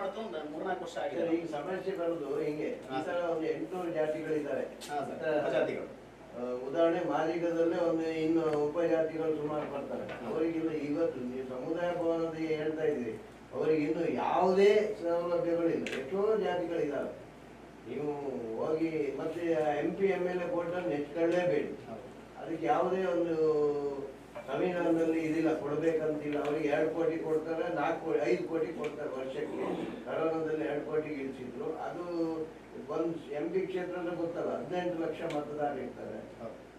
ಮಾಡ್ತಾ ಒಂದು ಮೂರ್ನಾಲ್ಕು ವರ್ಷ ಆಗಿದೆ. ಈಗ ಸಮಸ್ಯೆ ಬರೋದು ಹಿಂಗೆ. ಈ ತರ ಒಂದು ಎಂಟುನೂರು ಜಾತಿಗಳಿದ್ದಾರೆ. ಆ, ಉದಾಹರಣೆ ಮಾದಿಗದಲ್ಲೇ ಒಂದು ಇನ್ನು ಉಪಜಾತಿಗಳು ಸುಮಾರು ಬರ್ತಾರೆ. ಅವರಿಗಿಲ್ಲ ಇವತ್ತು ನೀವು ಸಮುದಾಯ ಭವನದ ಹೇಳ್ತಾ ಇದ್ರಿ ಅವರಿಗೆ ಇನ್ನು ಯಾವುದೇ ಸೌಲಭ್ಯಗಳಿಲ್ಲ. ಎಷ್ಟೋ ಜಾತಿಗಳಿದ್ದಾವೆ ನೀವು ಹೋಗಿ ಮತ್ತೆ M P M L A ಕೊಟ್ಟರೆ ನೆಚ್ಕೊಳ್ಳೇಬೇಡಿ. ಅದಕ್ಕೆ ಯಾವುದೇ ಒಂದು ಸಂವಿಧಾನದಲ್ಲಿ ಇದಿಲ್ಲ ಕೊಡ್ಬೇಕಂತಿಲ್ಲ. ಅವ್ರಿಗೆ ಎರಡು ಕೋಟಿ ಕೊಡ್ತಾರೆ ನಾಲ್ಕು ಕೋಟಿ ಐದು ಕೋಟಿ ಕೊಡ್ತಾರೆ ವರ್ಷಕ್ಕೆ. ಕರೋನಾದಲ್ಲಿ ಎರಡು ಕೋಟಿ ಇಳಿಸಿದ್ರು ಅದು ಒಂದು ಎಂ ಪಿ ಅಂದ್ರೆ ಗೊತ್ತಲ್ಲ ಹದಿನೆಂಟು ಲಕ್ಷ ಮತದಾರ ಇರ್ತಾರೆ.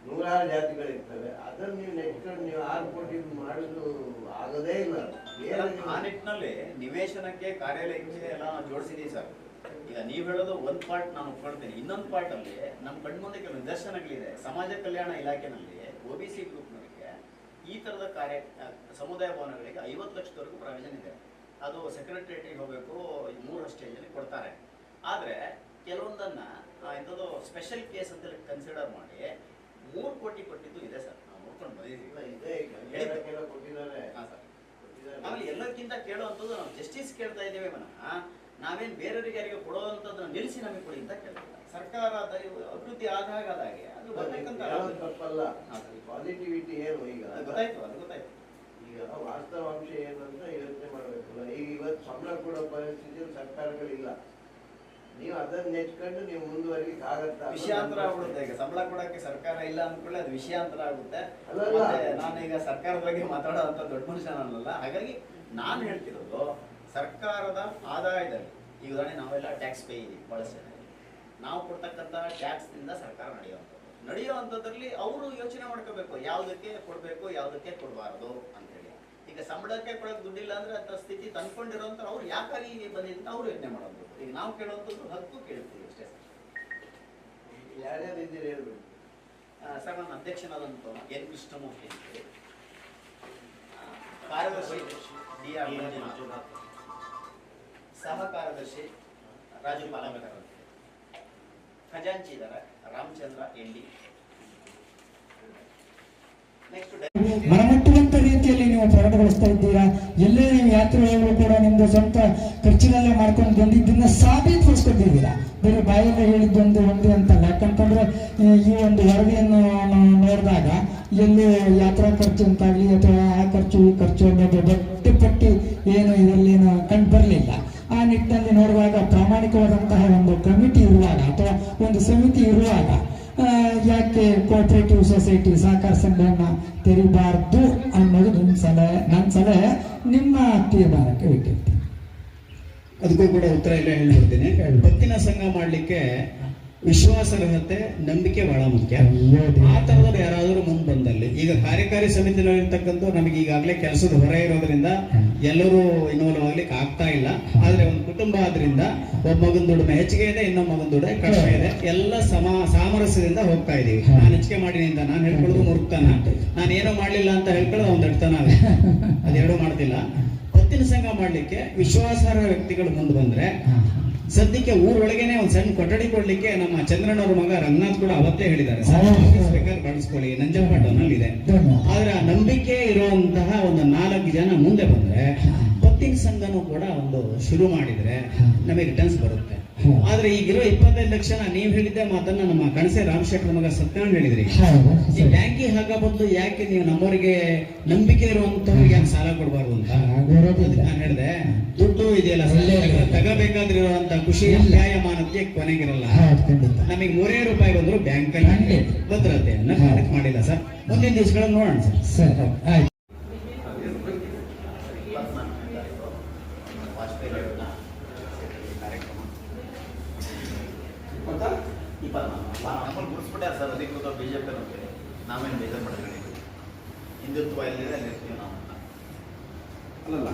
ನೂರಾರು ಜಾತಿಗಳಿರ್ತವೆ. ಅದನ್ನ ನೀವು ನೆಚ್ಕೊಂಡು ನೀವು ಆರು ಕೋಟಿ ಮಾಡುದು ಆಗೋದೇ ಇಲ್ಲ. ಆ ನಿಟ್ಟಿನಲ್ಲಿ ನಿವೇಶನಕ್ಕೆ ಕಾರ್ಯಾಲಯಕ್ಕೆ ಎಲ್ಲ ಜೋಡಿಸಿದೀವಿ ಸರ್. ಈಗ ನೀವು ಹೇಳೋದು ಒಂದ್ ಪಾರ್ಟ್ ನಾನು ಒಪ್ಕೊಳ್ತೇನೆ. ಇನ್ನೊಂದು ಪಾರ್ಟ್ ಅಲ್ಲಿ ನಮ್ಮ ಕಣ್ಮುಂದೆ ಕೆಲವು ನಿದರ್ಶನಗಳಿದೆ. ಸಮಾಜ ಕಲ್ಯಾಣ ಇಲಾಖೆನಲ್ಲಿ ಒ ಬಿ ಸಿ ಗ್ರೂಪ್ನವರಿಗೆ ಈ ತರದ ಕಾರ್ಯ ಸಮುದಾಯ ಭವನಗಳಿಗೆ ಐವತ್ತು ಲಕ್ಷದವರೆಗೂ ಪ್ರಾವಿಷನ್ ಇದೆ. ಅದು ಸೆಕ್ರೆಟರಿಯೇಟಿಗೆ ಹೋಗಬೇಕು ಮೂರು ಸ್ಟೇಜಲ್ಲಿ ಕೊಡ್ತಾರೆ. ಆದರೆ ಕೆಲವೊಂದನ್ನ ಇಂಥದ್ದು ಸ್ಪೆಷಲ್ ಕೇಸ್ ಅಂತ ಕನ್ಸಿಡರ್ ಮಾಡಿ ಮೂರು ಕೋಟಿ ಕೊಟ್ಟಿದ್ದು ಇದೆ ಸರ್. ನಾವು ನೋಡ್ಕೊಂಡು ಬಂದಿದ್ದೀವಿ. ಆಮೇಲೆ ಎಲ್ಲಕ್ಕಿಂತ ಕೇಳುವಂಥದ್ದು ನಾವು ಜಸ್ಟಿಸ್ ಕೇಳ್ತಾ ಇದ್ದೇವೆ ವಿನಃ ನಾವೇನ್ ಬೇರೆಯವರಿಗೆ ಯಾರಿಗೆ ಕೊಡುವಂಥದ್ದನ್ನ ನಿಲ್ಲಿಸಿ ನಮಗೆ ಕೊಡಿ ಅಂತ ಕೇಳ್ತಾರೆ. ಸರ್ಕಾರ ಅಭಿವೃದ್ಧಿ ಆದಾಗ ಅದಾಗೆ ಅದು ಬರ್ಬೇಕಂತ ಯಾವ್ದು ತಪ್ಪಲ್ಲ. ಪಾಸಿಟಿವಿಟಿ ಏನು ಈಗ? ಗೊತ್ತಾಯ್ತು ಅದು ಗೊತ್ತಾಯ್ತು. ಈಗ ವಾಸ್ತವಾಂಶ ಏನಂತ ಯೋಚನೆ ಮಾಡಬೇಕಲ್ಲ ಈಗ ಇವತ್ತು ಸಂಬಳ ಕೊಡೋ ಪರಿಸ್ಥಿತಿ ಸರ್ಕಾರಗಳಿಲ್ಲ. ನೀವು ಅದನ್ನ ನೆಚ್ಕೊಂಡು ನೀವು ಮುಂದುವರಿಲಿಕ್ಕೆ ಆಗತ್ತಾ ವಿಷಯಾಂತರ ಆಗ್ಬಿಡುತ್ತೆ ಈಗ. ಸಂಬಳ ಕೊಡಕ್ಕೆ ಸರ್ಕಾರ ಇಲ್ಲ ಅಂದ್ಕೊಳ್ಳಿ ಅದು ವಿಷಯಾಂತರ ಆಗುತ್ತೆ ಅಲ್ಲ, ಈಗ ಸರ್ಕಾರದ ಬಗ್ಗೆ ಮಾತಾಡೋಂಥ ದೊಡ್ಡ ಮನುಷ್ಯ ನಾನಲ್ಲ. ಹಾಗಾಗಿ ನಾನು ಹೇಳ್ತಿರೋದು ಸರ್ಕಾರದ ಆದಾಯದಲ್ಲಿ ಈಗ ಉದಾಹರಣೆ ನಾವೆಲ್ಲ ಟ್ಯಾಕ್ಸ್ ಪೇ ಇದೀವಿ ಬಳಸ್ತೇವೆ. ನಾವು ಕೊಡ್ತಕ್ಕಂಥ ಟ್ಯಾಕ್ಸ್ನಿಂದ ಸರ್ಕಾರ ನಡೆಯುವಂಥದ್ದು ನಡೆಯುವಂಥದ್ರಲ್ಲಿ ಅವರು ಯೋಚನೆ ಮಾಡ್ಕೋಬೇಕು ಯಾವುದಕ್ಕೆ ಕೊಡಬೇಕು ಯಾವುದಕ್ಕೆ ಕೊಡಬಾರದು ಅಂತೇಳಿ ಈಗ ಸಂಬಳಕ್ಕೆ ಕೊಡೋಕೆ ದುಡ್ಡಿಲ್ಲ ಅಂದ್ರೆ ಅಂತ ಸ್ಥಿತಿ ತಂದ್ಕೊಂಡಿರೋಂಥ ಅವ್ರು ಯಾಕಾಗಿ ಬಂದಿದ್ದ ಅಂತ ಅವ್ರು ಯೋಚನೆ ಮಾಡೋದು. ಈಗ ನಾವು ಕೇಳುವಂಥದ್ದು ಹಕ್ಕು ಕೇಳ್ತೀವಿ ಅಷ್ಟೇ ಯಾರ್ಯಾರು ಇದ್ದೀರಿ ಹೇಳ್ಬೇಕು ಸರ್ ನನ್ನ ಅಧ್ಯಕ್ಷನಾದಂಥ ಎನ್ ಕೃಷ್ಣಮೂರ್ತಿ ಅಂತೇಳಿ ಕಾರ್ಯದರ್ಶಿ ಡಿ ಆರ್ ಮಂಜುನಾಥ್. ಸಹ ಕಾರ್ಯದರ್ಶಿ ರಾಜು ಪಾಲಕರ್ ಅಂತ ಖಜಾಂಚಿ ರಾಮಚಂದ್ರ ಎಲ್ಲಿ ಮನಮುಟ್ಟುವಂತ ರೀತಿಯಲ್ಲಿ ನೀವು ಪ್ರಕಟಗೊಳಿಸ್ತಾ ಇದ್ದೀರಾ? ಎಲ್ಲೇ ನೀವು ಯಾತ್ರೆಗಳು ಕೂಡ ನಿಮ್ದು ಸ್ವಂತ ಖರ್ಚಿನಲ್ಲೇ ಮಾಡ್ಕೊಂಡು ಬಂದಿದ್ದನ್ನ ಸಾಬೀತುಪಡಿಸ್ಕೊಂಡಿದ್ದೀರಾ? ಬೇರೆ ಬಾಯಿಂದ ಹೇಳಿದ್ದೊಂದು ಒಂದು ಅಂತಲ್ಲ. ಯಾಕಂತಂದ್ರೆ ಈ ಒಂದು ವರದಿಯನ್ನು ನೋಡಿದಾಗ ಎಲ್ಲಿ ಯಾತ್ರಾ ಖರ್ಚು ಅಂತಾಗ್ಲಿ ಅಥವಾ ಆ ಖರ್ಚು ಈ ಖರ್ಚು ಅನ್ನೋದು ಬಟ್ಟಿ ಪಟ್ಟಿ ಏನು ಇದರಲ್ಲಿ ಕಂಡು ಬರಲಿಲ್ಲ. ಆ ನಿಟ್ಟಿನಲ್ಲಿ ನೋಡುವಾಗ ಪ್ರಾಮಾಣಿಕವಾದಂತಹ ಒಂದು ಕಮಿಟಿ ಇರುವಾಗ ಅಥವಾ ಒಂದು ಸಮಿತಿ ಇರುವಾಗ ಯಾಕೆ ಕೋಆಪರೇಟಿವ್ ಸೊಸೈಟಿ ಸಹಕಾರ ಸಂಘವನ್ನ ತೆರಿಬಾರ್ದು ಅನ್ನೋದು ನಿಮ್ಮ ಸಲಹೆ ನನ್ನ ಸಲಹೆ ನಿಮ್ಮ ತೀರ್ಮಾನಕ್ಕೆ ಬಿಟ್ಟಿರ್ತೀನಿ. ಅದಕ್ಕೂ ಕೂಡ ಉತ್ತರ ಇಲ್ಲ ಹೇಳ್ಬಿಡ್ತೀನಿ. ಭಕ್ತಿನ ಸಂಘ ಮಾಡ್ಲಿಕ್ಕೆ ವಿಶ್ವಾಸಾರ್ಹತೆ ನಂಬಿಕೆ ಬಹಳ ಮುಖ್ಯ. ಆ ತರದವ್ರು ಯಾರಾದರೂ ಮುಂದೆ ಬಂದಲ್ಲಿ ಈಗ ಕಾರ್ಯಕಾರಿ ಸಮಿತಿನಲ್ಲಿರ್ತಕ್ಕಂಥ ನಮಗೆ ಈಗಾಗಲೇ ಕೆಲಸದ ಹೊರ ಇರೋದ್ರಿಂದ ಎಲ್ಲರೂ ಇನ್ವಾಲ್ವ್ ಆಗ್ಲಿಕ್ಕೆ ಆಗ್ತಾ ಇಲ್ಲ. ಆದ್ರೆ ಒಂದು ಕುಟುಂಬ ಆದ್ರಿಂದ ಒಬ್ಬ ಮಗನ ದುಡಿಮೆ ಹೆಚ್ಚಿಗೆ ಇದೆ ಇನ್ನೊಬ್ಬ ಮಗನ ದುಡಿಮೆ ಕಡಿಮೆ ಇದೆ. ಎಲ್ಲ ಸಮ ಸಾಮರಸ್ಯದಿಂದ ಹೋಗ್ತಾ ಇದೀವಿ. ನಾನು ಹೆಚ್ಚಿಗೆ ಮಾಡಿನಿ ಅಂತ ನಾನು ಹೇಳ್ಕೊಳ್ಳೋದು ಮುರುಕ್ತಾನ ನಾನು ಏನೋ ಮಾಡ್ಲಿಲ್ಲ ಅಂತ ಹೇಳ್ಕೊಳ್ಳೋದು ಅವ್ನು ದಡ್ತಾನ ಅದೆರಡೂ ಮಾಡ್ತಿಲ್ಲ. ಪತ್ತಿನ ಸಂಘ ಮಾಡ್ಲಿಕ್ಕೆ ವಿಶ್ವಾಸಾರ್ಹ ವ್ಯಕ್ತಿಗಳು ಮುಂದೆ ಬಂದ್ರೆ ಸದ್ಯಕ್ಕೆ ಊರೊಳಗೇನೆ ಒಂದ್ ಸಣ್ಣ ಕೊಠಡಿ ಕೊಡ್ಲಿಕ್ಕೆ ನಮ್ಮ ಚಂದ್ರಣ್ಣವ್ರ ಮಗ ರಂಗನಾಥ್ ಕೂಡ ಅವತ್ತೇ ಹೇಳಿದ್ದಾರೆ. ಬೇಕಾದ್ರೆ ಬಳಸ್ಕೊಳ್ಳಿ ನಂಜಪ್ಪ ಟೌನಲ್ಲಿ ಇದೆ ಆದ್ರ ನಂಬಿಕೆ ಇರುವಂತಹ ಒಂದು ನಾಲ್ಕು ಜನ ಮುಂದೆ ಬಂದ್ರೆ ಪತ್ತಿಂಗ್ ಸಂಘನೂ ಕೂಡ ಒಂದು ಶುರು ಮಾಡಿದ್ರೆ ನಮಗೆ ರಿಟರ್ನ್ಸ್ ಬರುತ್ತೆ. ಆದ್ರೆ ಈಗಿರೋ ಇಪ್ಪತ್ತೈದು ಲಕ್ಷ ನೀವು ಹೇಳಿದ್ದೆ ಮಾತನ್ನ ನಮ್ಮ ಕಣಸೆ ರಾಮಶೇಖರ್ ಮಗ ಸತ್ಯನಾರಾಯಣ ಹೇಳಿದ್ರಿ. ಈ ಸರಿ. ಬ್ಯಾಂಕಿಗೆ ಹಾಕ ಬಂದು ಯಾಕೆ ನೀವು ನಮ್ಮವರಿಗೆ ನಂಬಿಕೆ ಇರುವಂತವ್ರಿಗೆ ಯಾಕೆ ಸಾಲ ಕೊಡಬಾರ್ದು ಅಂತ ಹಾಗಿರೋದಿಲ್ಲ. ನಾನು ಹೇಳಿದೆ ದುಡ್ಡು ಇದೆಯಲ್ಲ ಸರ್, ಇಲ್ಲೇ ಇದೆ. ತಗಬೇಕಾದ್ರಿರುವಂತ ಖುಷಿ. ವ್ಯಾಯಮಾನಕ್ಕೆ ಕೊನೆಗಿರಲ್ಲ. ಹೌದು ಖಂಡಿತ. ನಮಗೆ ಮೂರೇ ರೂಪಾಯಿ ಬಂದ್ರು ಬ್ಯಾಂಕ್ ಅಲ್ಲಿ. ಭದ್ರತೆಯನ್ನ ಮಾಡಿಲ್ಲ ಸರ್. ಮುಂದಿನ ದಿವಸಗಳನ್ನ ನೋಡೋಣ ಸರ್. ಸರ್ ನಾವೇನು ಬೇಜಾರು ಮಾಡಿದ್ವಿ ಹಿಂದುತ್ವ ಎಲ್ಲಿದೆ ಅಲ್ಲಿ ಇರ್ತೀವಿ ನಾವು ಅಂತ ಅಲ್ಲಲ್ಲ